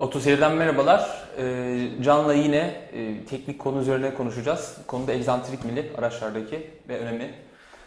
Otoseyir'den merhabalar. Ee, Can'la yine e, teknik konu üzerine konuşacağız. Konu da egzantrik milli araçlardaki ve önemi.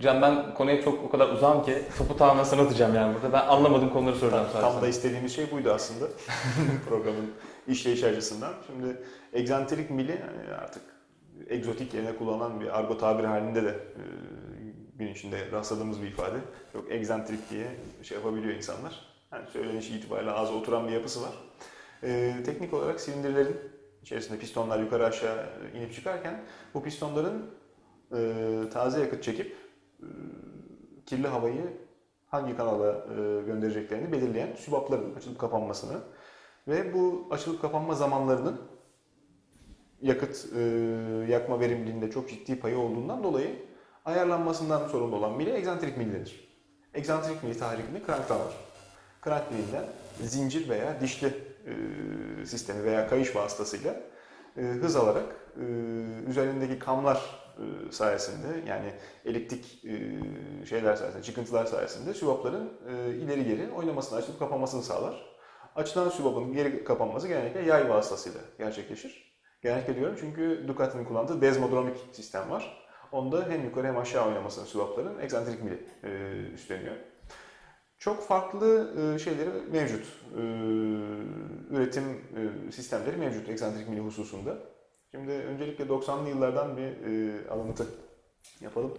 Can ben konuya çok o kadar uzağım ki topu tamamen sana atacağım yani burada. Ben anlamadığım konuları soracağım Tam, tam da istediğimiz şey buydu aslında programın işleyiş açısından. Şimdi egzantrik mili yani artık egzotik yerine kullanılan bir argo tabir halinde de e, gün içinde rastladığımız bir ifade. Çok egzantrik diye şey yapabiliyor insanlar. Yani söyleniş itibariyle ağza oturan bir yapısı var. E, teknik olarak silindirlerin içerisinde pistonlar yukarı aşağı inip çıkarken bu pistonların e, taze yakıt çekip e, kirli havayı hangi kanala e, göndereceklerini belirleyen sübapların açılıp kapanmasını ve bu açılıp kapanma zamanlarının yakıt e, yakma verimliliğinde çok ciddi payı olduğundan dolayı ayarlanmasından sorumlu olan mili egzantrik mil denir. Egzantrik mil tahrikini cranktan alır. Crank milinden zincir veya dişli e, sistemi veya kayış vasıtasıyla e, hız alarak e, üzerindeki kamlar e, sayesinde yani eliptik e, şeyler sayesinde, çıkıntılar sayesinde sübapların e, ileri geri oynamasını, açılıp kapanmasını sağlar. Açılan sübapın geri kapanması genellikle yay vasıtasıyla gerçekleşir. Genellikle diyorum çünkü Ducati'nin kullandığı desmodromik sistem var. Onda hem yukarı hem aşağı oynamasını sübapların egzantrik mili e, üstleniyor. Çok farklı e, şeyleri mevcut. E, üretim e, sistemleri mevcut egzantrik mili hususunda. Şimdi öncelikle 90'lı yıllardan bir alıntı yapalım.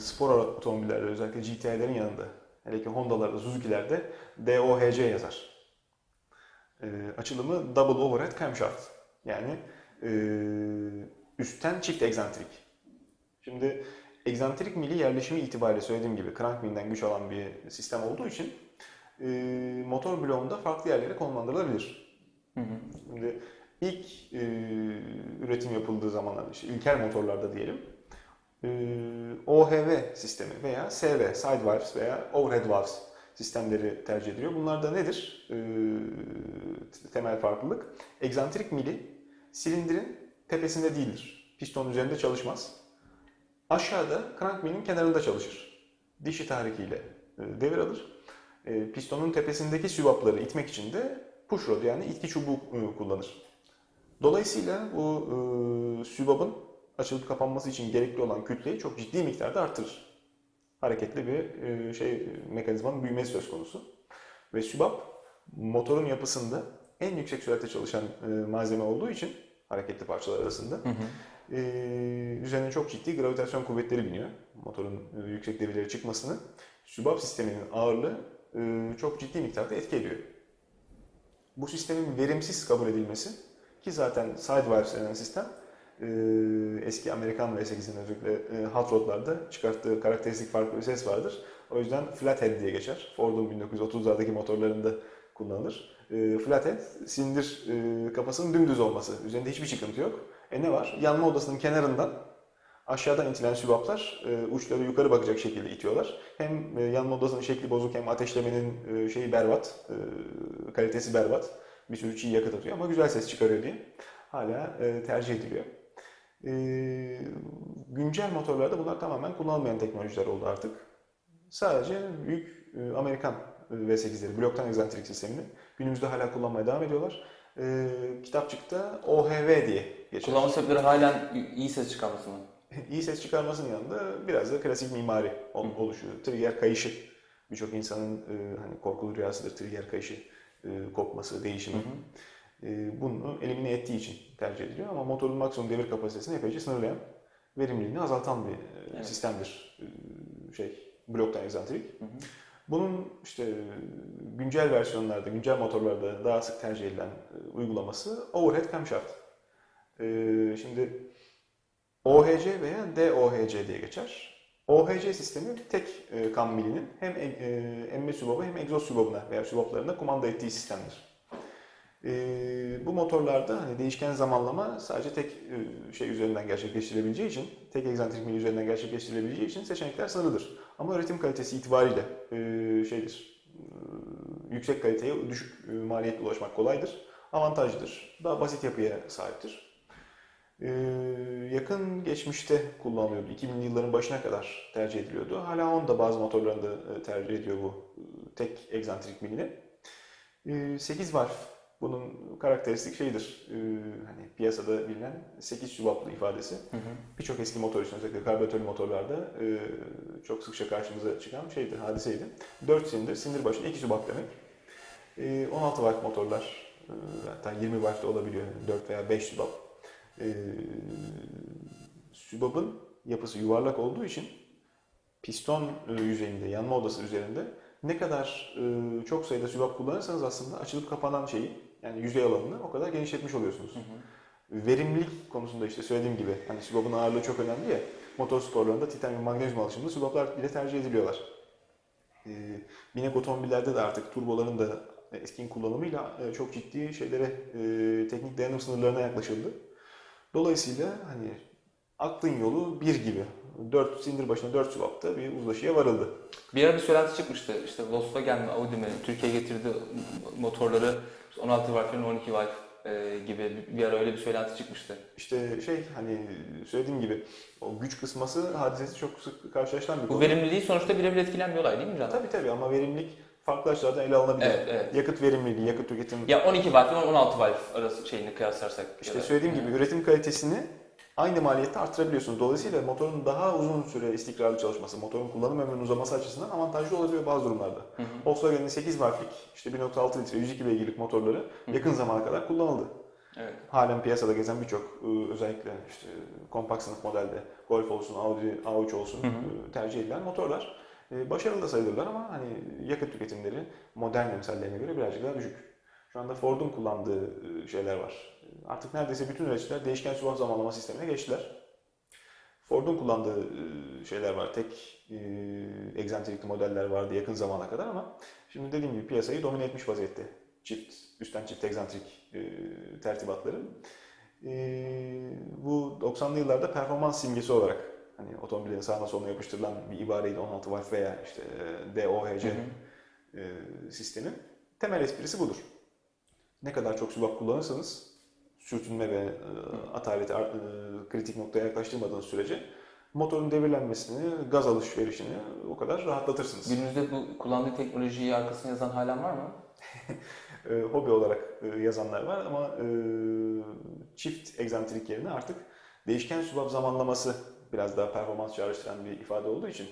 Spor otomobillerde özellikle GTI'lerin yanında, hele ki Honda'larda, Suzuki'lerde DOHC yazar. Açılımı Double Overhead Camshaft. Yani üstten çift egzantrik. Şimdi egzantrik mili yerleşimi itibariyle söylediğim gibi crank milinden güç alan bir sistem olduğu için e, motor bloğunda farklı yerlere konumlandırılabilir. Hı hı. Şimdi ilk e, üretim yapıldığı zamanlar, işte ilkel motorlarda diyelim, e, OHV sistemi veya SV, side valves veya overhead valves sistemleri tercih ediliyor. Bunlar da nedir? E, temel farklılık. Egzantrik mili silindirin tepesinde değildir. Piston üzerinde çalışmaz. Aşağıda crank milin kenarında çalışır. Dişi tahrikiyle e, devir alır. E, pistonun tepesindeki sübapları itmek için de push rod yani itki çubuğu e, kullanır. Dolayısıyla bu sübabın açılıp kapanması için gerekli olan kütleyi çok ciddi miktarda artırır. Hareketli bir şey mekanizmanın büyümesi söz konusu. Ve sübap motorun yapısında en yüksek süratte çalışan malzeme olduğu için hareketli parçalar arasında Hı hı. e, üzerine çok ciddi gravitasyon kuvvetleri biniyor. Motorun e, yüksek devirlere çıkmasını. Sübap sisteminin ağırlığı e, çok ciddi miktarda etki ediyor. Bu sistemin verimsiz kabul edilmesi ki zaten sidewires denen sistem e, eski Amerikan V8'in özellikle e, hot rodlarda çıkarttığı karakteristik farklı bir ses vardır. O yüzden flathead diye geçer. Ford'un 1930'lardaki motorlarında kullanılır. E, flathead silindir e, kafasının dümdüz olması. Üzerinde hiçbir çıkıntı yok. E ne var? Yanma odasının kenarından aşağıdan itilen sübaplar e, uçları yukarı bakacak şekilde itiyorlar. Hem e, yanma odasının şekli bozuk hem ateşlemenin e, şeyi berbat, e, kalitesi berbat. Bir sürü çiğ yakıt atıyor ama güzel ses çıkarıyor diye hala e, tercih ediliyor. E, güncel motorlarda bunlar tamamen kullanılmayan teknolojiler oldu artık. Sadece büyük e, Amerikan e, V8'leri, bloktan egzantrik sistemini günümüzde hala kullanmaya devam ediyorlar. E, kitapçıkta OHV diye geçer. Kullanma sebepleri halen iyi ses çıkarması mı? İyi ses çıkarmasının yanında biraz da klasik mimari ol- oluşuyor. Trigger kayışı. Birçok insanın e, hani korkulu rüyasıdır trigger kayışı e, kopması, değişimi. E, bunu elimine ettiği için tercih ediliyor ama motorun maksimum devir kapasitesini epeyce sınırlayan, verimliliğini azaltan bir e, Evet. sistemdir. E, şey, bloktan egzantrik. Hı hı. Bunun işte e, güncel versiyonlarda, güncel motorlarda daha sık tercih edilen e, uygulaması overhead camshaft. E, şimdi OHC veya DOHC diye geçer. OHC sistemi tek kam milinin hem emme sübabı hem egzoz sübabına veya sübaplarına kumanda ettiği sistemdir. Bu motorlarda hani değişken zamanlama sadece tek şey üzerinden gerçekleştirilebileceği için, tek egzantrik mil üzerinden gerçekleştirilebileceği için seçenekler sınırlıdır. Ama üretim kalitesi itibariyle e, şeydir, e, yüksek kaliteye düşük e, maliyetle ulaşmak kolaydır, avantajlıdır, daha basit yapıya sahiptir. Ee, yakın geçmişte kullanılıyordu. 2000'li yılların başına kadar tercih ediliyordu. Hala Honda bazı motorlarında e, tercih ediyor bu e, tek egzantrik milini. E, 8 valve Bunun karakteristik şeyidir. e, hani piyasada bilinen 8 sübaplı ifadesi. Birçok eski motor için özellikle karbüratörlü motorlarda e, çok sıkça karşımıza çıkan şeydi, hadiseydi. 4 silindir, silindir başına 2 sübap demek. E, 16 watt motorlar, e, hatta 20 watt da olabiliyor, 4 veya 5 sübap. E, sübapın yapısı yuvarlak olduğu için piston e, yüzeyinde, yanma odası üzerinde ne kadar e, çok sayıda sübap kullanırsanız aslında açılıp kapanan şeyi, yani yüzey alanını o kadar genişletmiş oluyorsunuz. Hı hı. Verimlilik konusunda işte söylediğim gibi hani sübabın ağırlığı çok önemli ya. Motor sporlarında titanyum magnezyum alışımlı sübaplar bile tercih ediliyorlar. Ee, binek otomobillerde de artık turboların da eskin kullanımıyla e, çok ciddi şeylere e, teknik dayanım sınırlarına yaklaşıldı. Dolayısıyla hani aklın yolu bir gibi. 4 silindir başına 4 sübapta bir uzlaşıya varıldı. Bir ara bir söylenti çıkmıştı. İşte Volkswagen mi, Audi mi Türkiye'ye getirdi motorları 16 Wi-Fi'nin 12 Wi e, gibi bir- ara öyle bir söylenti çıkmıştı. İşte şey hani söylediğim gibi o güç kısması hadisesi çok sık karşılaşılan bir Bu konu. verimliliği sonuçta birebir etkilen bir olay değil mi Can? Tabii tabii ama verimlilik farklı açılardan ele alınabilir. Evet, evet. Yakıt verimliliği, yakıt tüketimi. Ya 12 Wi-Fi 16 Wi arası şeyini kıyaslarsak. İşte söylediğim gibi üretim kalitesini aynı maliyette arttırabiliyorsunuz. Dolayısıyla motorun daha uzun süre istikrarlı çalışması, motorun kullanım ömrünün uzaması açısından avantajlı olabiliyor bazı durumlarda. Hı hı. Volkswagen'in 8 valflik, işte 1.6 litre 102 beygirlik motorları yakın zamana kadar kullanıldı. Evet. Halen piyasada gezen birçok ıı, özellikle işte kompakt sınıf modelde Golf olsun, Audi A3 olsun Hı hı. ıı, tercih edilen motorlar. Başarılı da sayılırlar ama hani yakıt tüketimleri modern emsallerine göre birazcık daha düşük. Şu anda Ford'un kullandığı ıı, şeyler var. Artık neredeyse bütün üreticiler değişken sübap zamanlama sistemine geçtiler. Ford'un kullandığı ıı, şeyler var. Tek ıı, egzantrikli modeller vardı yakın zamana kadar ama şimdi dediğim gibi piyasayı domine etmiş vaziyette. Çift, üstten çift egzantrik ıı, tertibatları. Bu 90'lı yıllarda performans simgesi olarak hani otomobillerin sağına soluna yapıştırılan bir ibareydi 16 watt veya işte e, DOHC Hı hı. e, sistemi. Temel esprisi budur. Ne kadar çok sübap kullanırsanız sürtünme ve e, ataleti e, kritik noktaya yaklaştırmadığınız sürece motorun devirlenmesini, gaz alışverişini o kadar rahatlatırsınız. Günümüzde bu kullandığı teknolojiyi arkasına yazan halen var mı? e, hobi olarak e, yazanlar var ama e, çift egzantrik yerine artık değişken sübap zamanlaması biraz daha performans çağrıştıran bir ifade olduğu için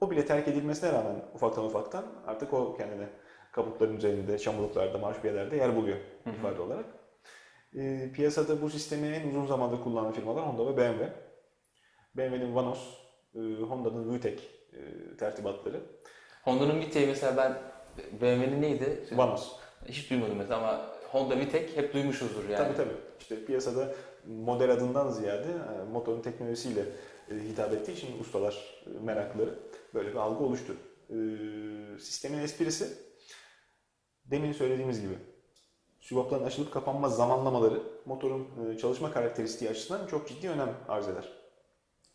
o bile terk edilmesine rağmen ufaktan ufaktan artık o kendine kaputların üzerinde, çamurluklarda, marşpiyelerde yer buluyor Hı hı. ifade olarak. E, piyasada bu sistemi en uzun zamandır kullanan firmalar Honda ve BMW. BMW'nin Vanos, e, Honda'nın VTEC e, tertibatları. Honda'nın Vite'yi mesela ben BMW'nin neydi? Vanos. Hiç duymadım mesela ama Honda Vitek hep duymuşuzdur yani. Tabii tabii. İşte piyasada model adından ziyade e, motorun teknolojisiyle e, hitap ettiği için ustalar, e, meraklıları böyle bir algı oluştu. Sistemin esprisi demin söylediğimiz gibi sübapların açılıp kapanma zamanlamaları motorun e, çalışma karakteristiği açısından çok ciddi önem arz eder.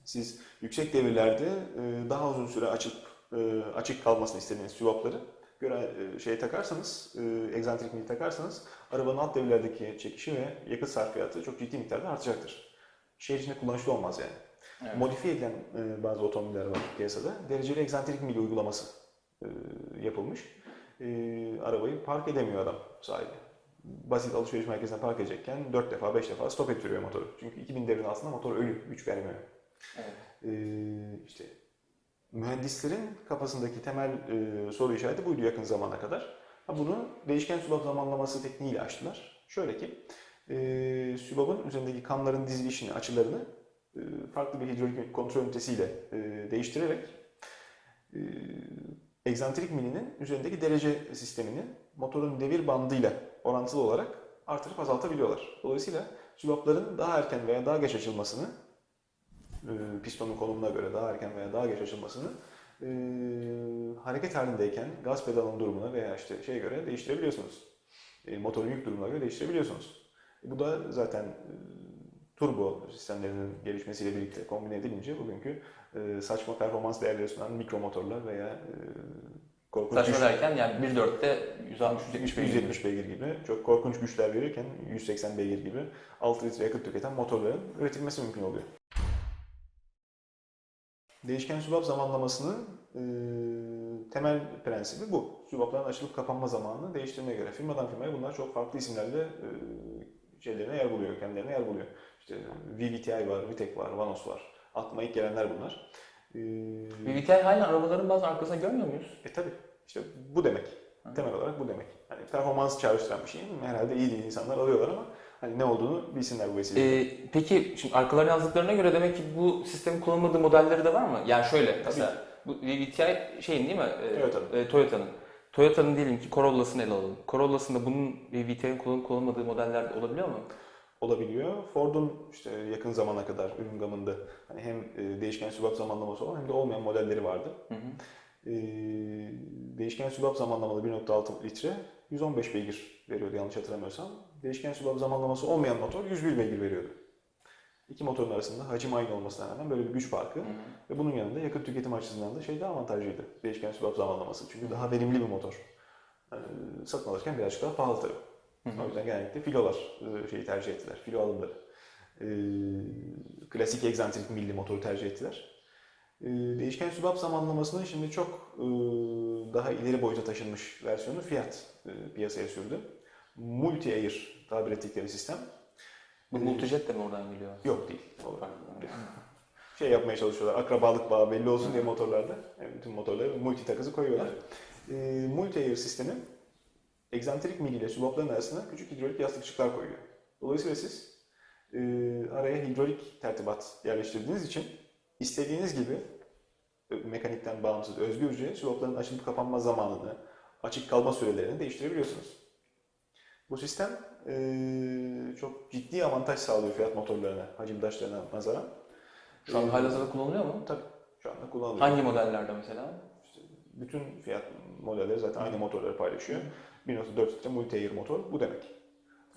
Siz yüksek devirlerde e, daha uzun süre açıp e, açık kalmasını istediğiniz sübapları göre şeye takarsanız, egzantrik mili takarsanız arabanın alt devirlerdeki çekişi ve yakıt sarfiyatı çok ciddi miktarda artacaktır. Şehir içinde kullanışlı olmaz yani. Evet. Modifiye edilen bazı otomobiller var piyasada. Dereceli egzantrik mili uygulaması yapılmış. E, arabayı park edemiyor adam sahibi. Basit alışveriş merkezine park edecekken 4 defa 5 defa stop ettiriyor motoru. Çünkü 2000 devrin altında motor ölü, güç vermiyor. Evet. Ee, işte mühendislerin kafasındaki temel e, soru işareti buydu yakın zamana kadar. Ha, bunu değişken sübap zamanlaması tekniğiyle açtılar. Şöyle ki e, sübabın üzerindeki kanların dizilişini, açılarını e, farklı bir hidrolik kontrol ünitesiyle e, değiştirerek e, egzantrik milinin üzerindeki derece sistemini motorun devir bandıyla orantılı olarak artırıp azaltabiliyorlar. Dolayısıyla sübapların daha erken veya daha geç açılmasını e, pistonun konumuna göre daha erken veya daha geç açılmasını e, hareket halindeyken gaz pedalının durumuna veya işte şeye göre değiştirebiliyorsunuz. E, motorun yük durumuna göre değiştirebiliyorsunuz. Bu da zaten turbo sistemlerinin gelişmesiyle birlikte kombine edilince bugünkü e, saçma performans değerleri sunan mikro motorlar veya e, korkunç Saçma güç- derken yani 1.4'te 160-170 beygir. 170 beygir gibi çok korkunç güçler verirken 180 beygir gibi 6 litre yakıt tüketen motorların üretilmesi mümkün oluyor. Değişken sübap zamanlamasının e, temel prensibi bu. Sübapların açılıp kapanma zamanını değiştirmeye göre. Firmadan firmaya bunlar çok farklı isimlerle e, şeylerine yer buluyor, kendilerine yer buluyor. İşte VVTi var, Vitek var, Vanos var. Aklıma ilk gelenler bunlar. E, VVTi hala arabaların bazı arkasında görmüyor muyuz? e tabi işte bu demek. Temel olarak bu demek. Hani performans çağrıştıran bir şey. Herhalde iyi değil insanlar alıyorlar ama hani ne olduğunu bilsinler bu vesileyle. Ee, peki şimdi arkalarına yazdıklarına göre demek ki bu sistemin kullanılmadığı modelleri de var mı? Yani şöyle mesela bu VVTi şeyin değil mi? Ee, Toyota'nın. e, Toyota'nın. Toyota'nın diyelim ki Corolla'sını ele alalım. Corolla'sında bunun VVTi'nin kullanılıp kullanılmadığı modeller de olabiliyor mu? Olabiliyor. Ford'un işte yakın zamana kadar ürün gamında hani hem e, değişken sübap zamanlaması olan hem de olmayan modelleri vardı. Hı hı. E, değişken sübap zamanlamalı 1.6 litre 115 beygir veriyordu yanlış hatırlamıyorsam. Değişken sübap zamanlaması olmayan motor 101 beygir veriyordu. İki motorun arasında hacim aynı olmasına rağmen böyle bir güç farkı Hı hı. ve bunun yanında yakıt tüketim açısından da şey daha avantajlıydı. Değişken sübap zamanlaması. Çünkü daha verimli bir motor. E, satın alırken birazcık daha pahalı tabii. Hı hı. O yüzden genellikle filolar e, şeyi tercih ettiler. Filo alımları. E, klasik egzantrik milli motoru tercih ettiler. E, değişken sübap zamanlamasının şimdi çok e, daha ileri boyuta taşınmış versiyonu Fiat e, piyasaya sürdü. Multi-Air tabir ettikleri sistem. Bu Multijet de mi oradan geliyor? Yok değil. Şey yapmaya çalışıyorlar. Akrabalık bağı belli olsun diye motorlarda. Yani bütün motorlara multi takızı koyuyorlar. E, multi-Air sistemi egzantrik mil ile sübapların arasına küçük hidrolik yastıkçıklar koyuyor. Dolayısıyla siz e, araya hidrolik tertibat yerleştirdiğiniz için istediğiniz gibi e, mekanikten bağımsız özgürce sübapların açılıp kapanma zamanını, açık kalma sürelerini değiştirebiliyorsunuz. Bu sistem e, çok ciddi avantaj sağlıyor fiyat motorlarına, hacimdaşlarına nazaran. Şu an E, halihazırda kullanılıyor mu? Tabii. Şu anda kullanılıyor. Hangi modellerde mesela? Bütün fiyat modelleri zaten aynı motorları paylaşıyor. 1.4 litre multi-air motor bu demek.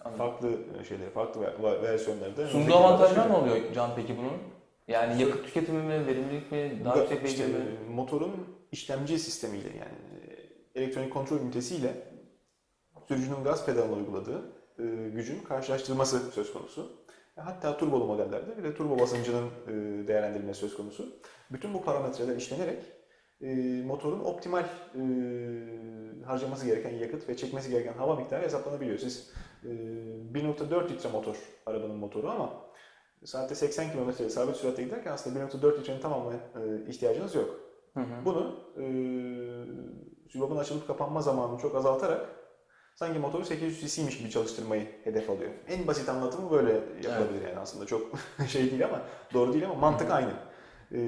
Anladım. Farklı şeyleri, farklı versiyonlarda. Sunduğu avantajlar ne oluyor Can peki bunun? Yani yakıt tüketimi mi, verimlilik mi, daha yüksek beygir işte, mi? motorun işlemci sistemiyle yani e, elektronik kontrol ünitesiyle sürücünün gaz pedalına uyguladığı e, gücün karşılaştırılması söz konusu. E, Hatta turbolu modellerde bir de turbo basıncının e, değerlendirilmesi söz konusu. Bütün bu parametreler işlenerek e, motorun optimal e, harcaması gereken yakıt ve çekmesi gereken hava miktarı hesaplanabiliyor. Siz e, 1.4 litre motor arabanın motoru ama saatte 80 km sabit süratle giderken aslında 1.4 litrenin tamamına e, ihtiyacınız yok. Hı hı. Bunu e, sübapın açılıp kapanma zamanını çok azaltarak sanki motoru 800 cc'ymiş gibi çalıştırmayı hedef alıyor. En basit anlatımı böyle yapılabilir yani aslında çok şey değil ama doğru değil ama mantık aynı. E,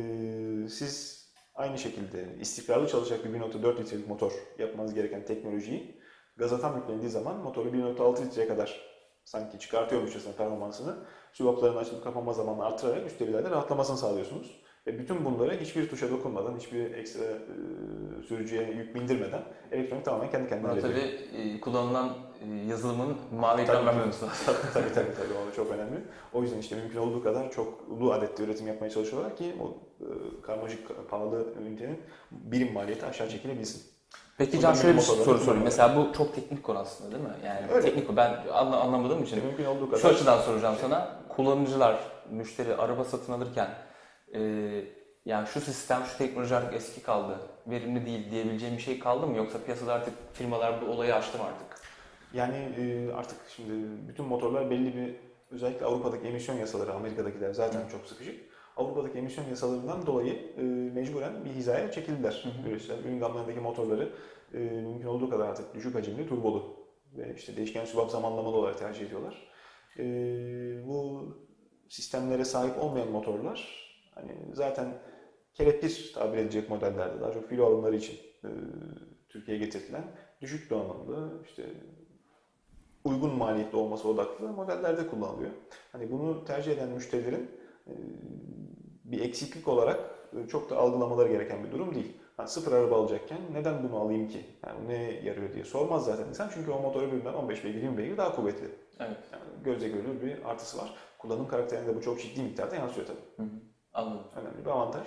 siz aynı şekilde istikrarlı çalışacak bir 1.4 litrelik motor yapmanız gereken teknolojiyi gaza tam yüklendiği zaman motoru 1.6 litreye kadar sanki çıkartıyormuşçasına performansını sübapların açılıp kapanma zamanını artırarak üst devirlerde rahatlamasını sağlıyorsunuz. Ve bütün bunları hiçbir tuşa dokunmadan, hiçbir ekstra e, sürücüye yük bindirmeden elektronik tamamen kendi kendine hallediyor. tabii e, kullanılan e, yazılımın mavi ekran Tabii. vermemesi lazım. tabii tabii tabii o çok önemli. O yüzden işte mümkün olduğu kadar çok ulu adette üretim yapmaya çalışıyorlar ki o karmaşık pahalı ünitenin birim maliyeti aşağı çekilebilsin. Peki Buradan Can şöyle bir soru sorayım. Mesela bu çok teknik konu aslında değil mi? Yani Öyle. teknik. Ben anla- anlamadığım için. Mümkün olduğu kadar Şu açıdan soracağım sana. Kullanıcılar, müşteri araba satın alırken e, yani şu sistem, şu teknoloji artık eski kaldı, verimli değil diyebileceğim bir şey kaldı mı? Yoksa piyasada artık firmalar bu olayı aştı mı artık? Yani e, artık şimdi bütün motorlar belli bir özellikle Avrupa'daki emisyon yasaları, Amerika'dakiler zaten çok sıkışık. Avrupa'daki emisyon yasalarından dolayı e, mecburen bir hizaya çekildiler üreticiler. Ürün gamlarındaki motorları e, mümkün olduğu kadar artık düşük hacimli, turbolu ve işte değişken sübap zamanlamalı olarak tercih ediyorlar. E, bu sistemlere sahip olmayan motorlar hani zaten kelepir tabir edilecek modellerde daha çok filo alımları için e, Türkiye'ye getirilen düşük donanımlı işte uygun maliyetli olması odaklı modellerde kullanılıyor. Hani bunu tercih eden müşterilerin bir eksiklik olarak e, çok da algılamaları gereken bir durum değil. Hani sıfır araba alacakken neden bunu alayım ki? Yani ne yarıyor diye sormaz zaten insan. Çünkü o motor öbüründen 15 beygir, 20 beygir daha kuvvetli. Evet. Yani gözle görülür bir artısı var. Kullanım karakterinde bu çok ciddi miktarda yansıyor tabii. Hı hı. Anladım. Önemli bir avantaj.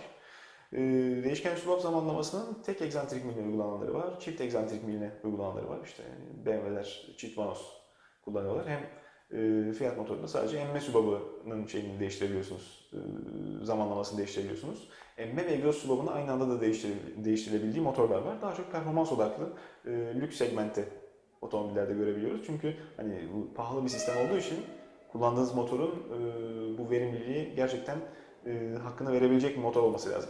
Ee, değişken sübap zamanlamasının tek egzantrik miline uygulananları var, çift egzantrik miline uygulananları var. İşte BMW'ler çift vanos kullanıyorlar. Hem E, Fiat motorunda sadece emme subabının şeyini değiştirebiliyorsunuz. E, zamanlamasını değiştirebiliyorsunuz. Emme ve egzoz subabını aynı anda da değiştire- değiştirilebildiği motorlar var. Daha çok performans odaklı e, lüks segmente otomobillerde görebiliyoruz. Çünkü hani bu pahalı bir sistem olduğu için kullandığınız motorun e, bu verimliliği gerçekten e, hakkını verebilecek bir motor olması lazım.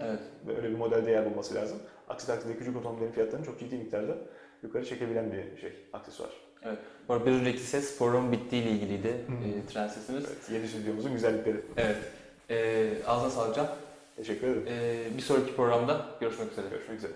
Evet. Ve öyle bir model değer bulması lazım. Aksi takdirde küçük otomobillerin fiyatlarını çok ciddi miktarda yukarı çekebilen bir şey, aksesuar. Bu arada bir önceki ses programın bittiği ile ilgiliydi. E, tren sesimiz. Evet, yeni stüdyomuzun güzellikleri. Evet. E, ağzına sağlık Can. Teşekkür ederim. E, bir sonraki programda görüşmek üzere. Görüşmek üzere.